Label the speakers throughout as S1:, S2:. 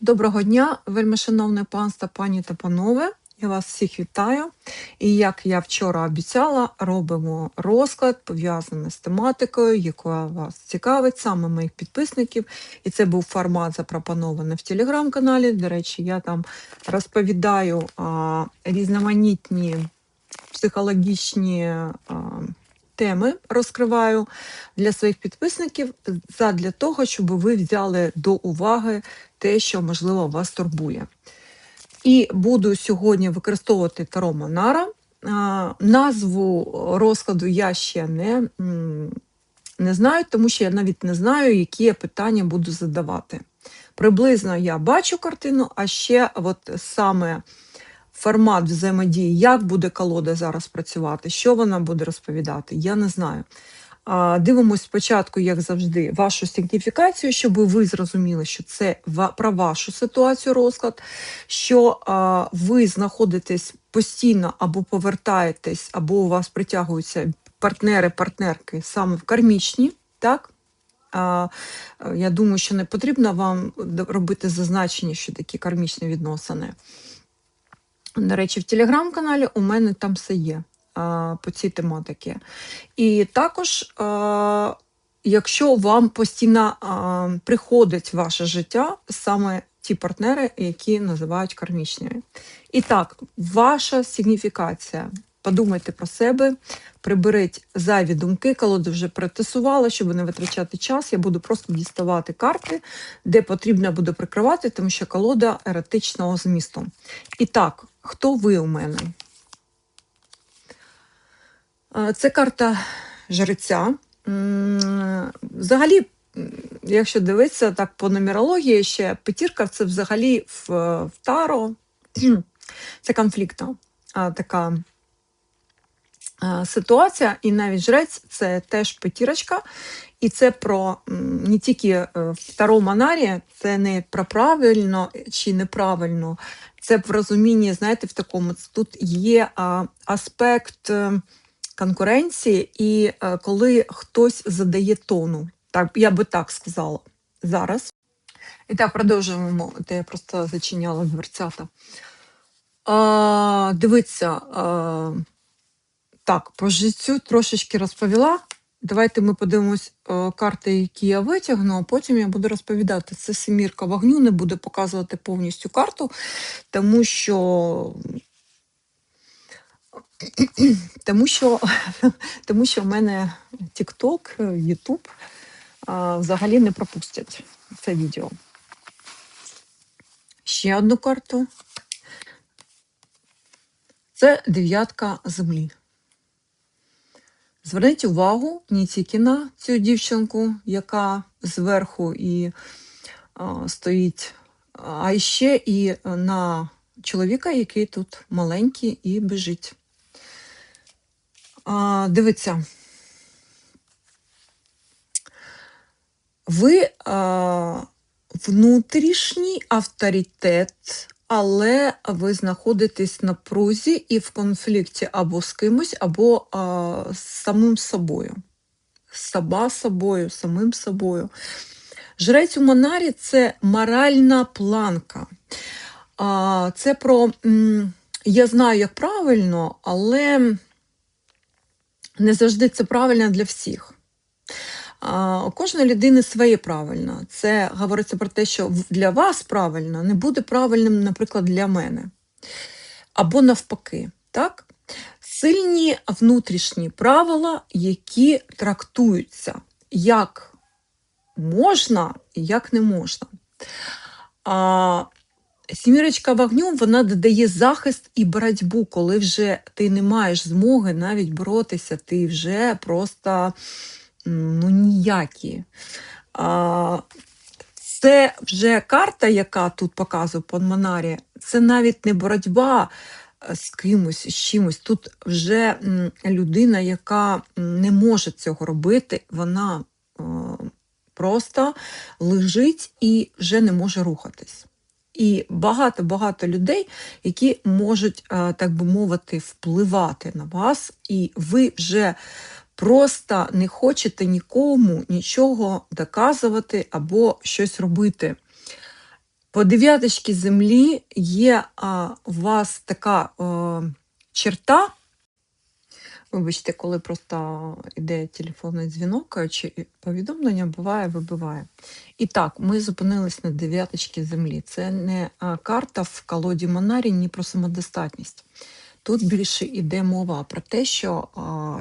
S1: Доброго дня, вельмишановне панство, пані та панове. Я вас всіх вітаю. І як я вчора обіцяла, робимо розклад пов'язаний з тематикою, яка вас цікавить, саме моїх підписників. І це був формат запропонований в телеграм-каналі. До речі, я там розповідаю а, різноманітні психологічні а, теми, розкриваю для своїх підписників задля того, щоб ви взяли до уваги те, що можливо вас турбує. І буду сьогодні використовувати Таро Монара. Назву розкладу я ще не, не знаю, тому що я навіть не знаю, які я питання буду задавати. Приблизно я бачу картину, а ще от саме формат взаємодії, як буде колода зараз працювати, що вона буде розповідати, я не знаю. Дивимось спочатку, як завжди, вашу сигніфікацію, щоб ви зрозуміли, що це про вашу ситуацію розклад, що ви знаходитесь постійно або повертаєтесь, або у вас притягуються партнери, партнерки саме в кармічні, так? Я думаю, що не потрібно вам робити зазначення, що такі кармічні відносини. До речі, в телеграм-каналі у мене там все є по цій тематиці. І також, якщо вам постійно приходить ваше життя саме ті партнери, які називають кармічними. І так, ваша сигніфікація. Подумайте про себе, приберіть зайві думки, колоду вже протесувала, щоб не витрачати час. Я буду просто діставати карти, де потрібно буде прикривати, тому що колода еретичного змісту. І так, хто ви у мене? Це карта жреця. Взагалі, якщо дивитися так по нумерології, ще п'ятірка це взагалі в, в Таро. Це конфліктна така ситуація, і навіть жрець це теж п'ятірочка. І це про не тільки е, в Таро Монарі, це не про правильно чи неправильно, це в розумінні, знаєте, в такому тут є а, аспект е, конкуренції, і е, коли хтось задає тону. Так, я би так сказала зараз. І так, продовжуємо, де я просто зачиняла дверцята. А, дивіться, а, так, по життю трошечки розповіла. Давайте ми подивимось е, карти, які я витягну, а потім я буду розповідати. Це семірка вогню, не буду показувати повністю карту, тому що. Тому що, тому що в мене TikTok, YouTube взагалі не пропустять це відео. Ще одну карту. Це дев'ятка землі. Зверніть увагу тільки на цю дівчинку, яка зверху і а, стоїть, а ще і на чоловіка, який тут маленький і біжить. А, дивіться. Ви а, внутрішній авторитет, але ви знаходитесь на прузі і в конфлікті або з кимось, або а, з самим собою. Саба собою, самим собою. Жрець у Монарі це моральна планка. А, це про я знаю, як правильно, але не завжди це правильно для всіх. У кожної людини своє правильно. Це говориться про те, що для вас правильно не буде правильним, наприклад, для мене. Або навпаки. Так? Сильні внутрішні правила, які трактуються, як можна і як не можна. А, Сімірочка вогню вона додає захист і боротьбу, коли вже ти не маєш змоги навіть боротися, ти вже просто ну, ніякі. А, це вже карта, яка тут показує по Монарі, це навіть не боротьба е, з кимось, з чимось. Тут вже людина, яка не може цього робити, вона е, просто лежить і вже не може рухатись. І багато-багато людей, які можуть, е, так би мовити, впливати на вас, і ви вже просто не хочете нікому нічого доказувати або щось робити. По дев'яточці землі є а, у вас така о, черта. Вибачте, коли просто йде телефонний дзвінок чи повідомлення, буває, вибиває. І так, ми зупинились на дев'яточці землі. Це не а, карта в колоді Монарі, ні про самодостатність. Тут більше йде мова про те, що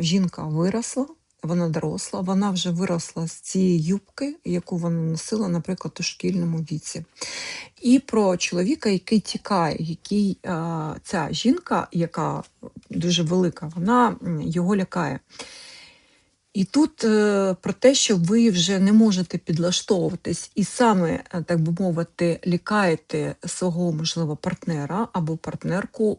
S1: жінка виросла, вона доросла, вона вже виросла з цієї юбки, яку вона носила, наприклад, у шкільному віці. І про чоловіка, який тікає, який ця жінка, яка дуже велика, вона його лякає. І тут е, про те, що ви вже не можете підлаштовуватись, і саме, е, так би мовити, лікаєте свого, можливо, партнера або партнерку,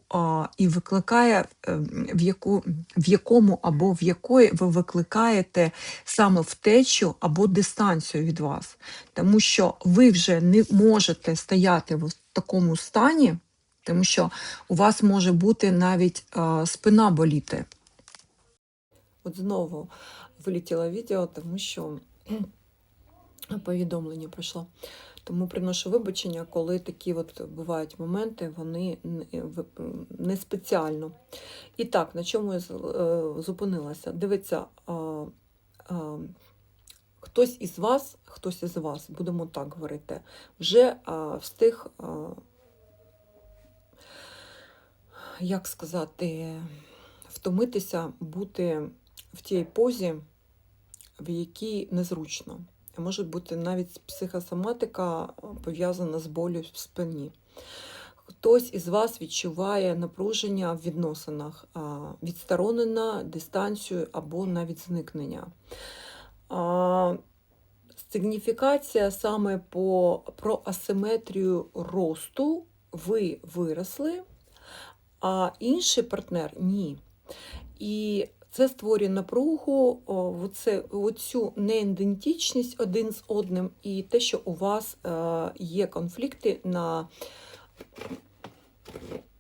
S1: і викликає, е, в, яку, в якому або в якої ви викликаєте саме втечу або дистанцію від вас. Тому що ви вже не можете стояти в такому стані, тому що у вас може бути навіть спина боліти. От знову вилетіло відео, тому що повідомлення прийшло. Тому приношу вибачення, коли такі от бувають моменти, вони не- спеціально. І так, на чому я е, зупинилася? А, хтось із вас, хтось із вас, будемо так говорити, вже встиг, як сказати, втомитися бути в тій позі, в якій незручно. Може бути навіть психосоматика пов'язана з болю в спині. Хтось із вас відчуває напруження в відносинах, відсторонена, дистанцію або навіть зникнення. Сигніфікація саме по, про асиметрію росту ви виросли, а інший партнер ні. І це створює напругу, оце, оцю неідентичність один з одним, і те, що у вас е, є конфлікти на,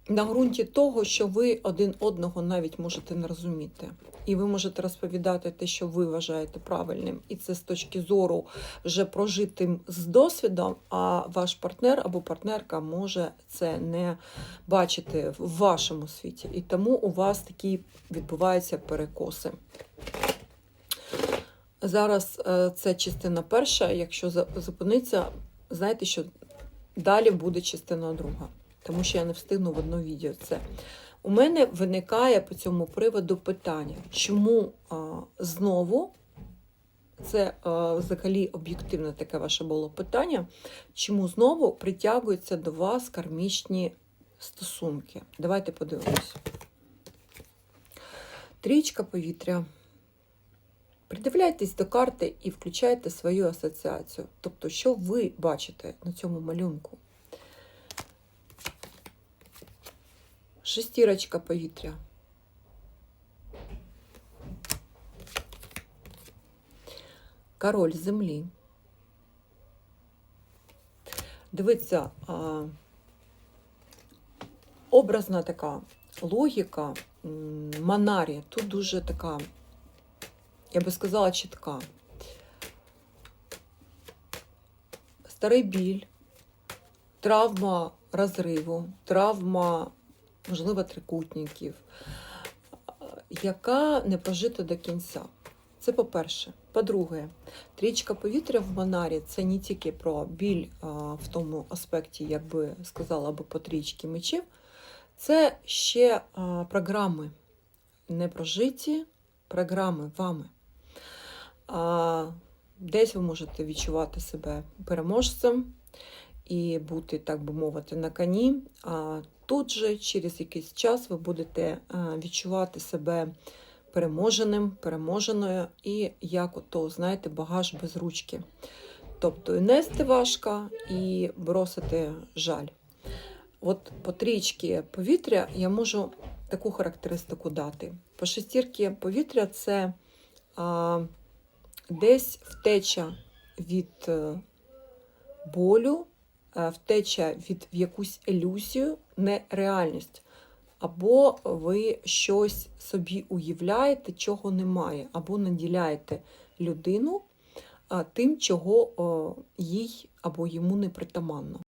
S1: на ґрунті того, що ви один одного навіть можете не розуміти. І ви можете розповідати те, що ви вважаєте правильним, і це з точки зору вже прожитим з досвідом, а ваш партнер або партнерка може це не бачити в вашому світі. І тому у вас такі відбуваються перекоси. Зараз е, це частина перша. Якщо зупиниться, знаєте, що далі буде частина друга, тому що я не встигну в одно відео це. У мене виникає по цьому приводу питання, чому а, знову це а, взагалі об'єктивне таке ваше було питання, чому знову притягуються до вас кармічні стосунки? Давайте подивимось. Трічка повітря. Придивляйтесь до карти і включайте свою асоціацію. Тобто, що ви бачите на цьому малюнку? Шестірочка повітря. Король землі. Дивіться, а, образна така логіка Манарі. Тут дуже така, я би сказала, чітка. Старий біль, травма розриву, травма, можливо, трикутників, яка не прожита до кінця. Це по-перше. По-друге, трічка повітря в Монарі це не тільки про біль а, в тому аспекті, як би сказала би по трічці мечів, це ще а, програми, не прожиті програми вами. А, десь ви можете відчувати себе переможцем і бути, так би мовити, на коні. А тут же через якийсь час ви будете відчувати себе переможеним, переможеною, і як ото, знаєте, багаж без ручки. Тобто і нести важко, і бросити жаль. От по трічці повітря я можу таку характеристику дати. По шестірки повітря це а, десь втеча від е, болю, е, втеча від в якусь ілюзію, нереальність. Або ви щось собі уявляєте, чого немає, або наділяєте людину тим, чого їй або йому не притаманно.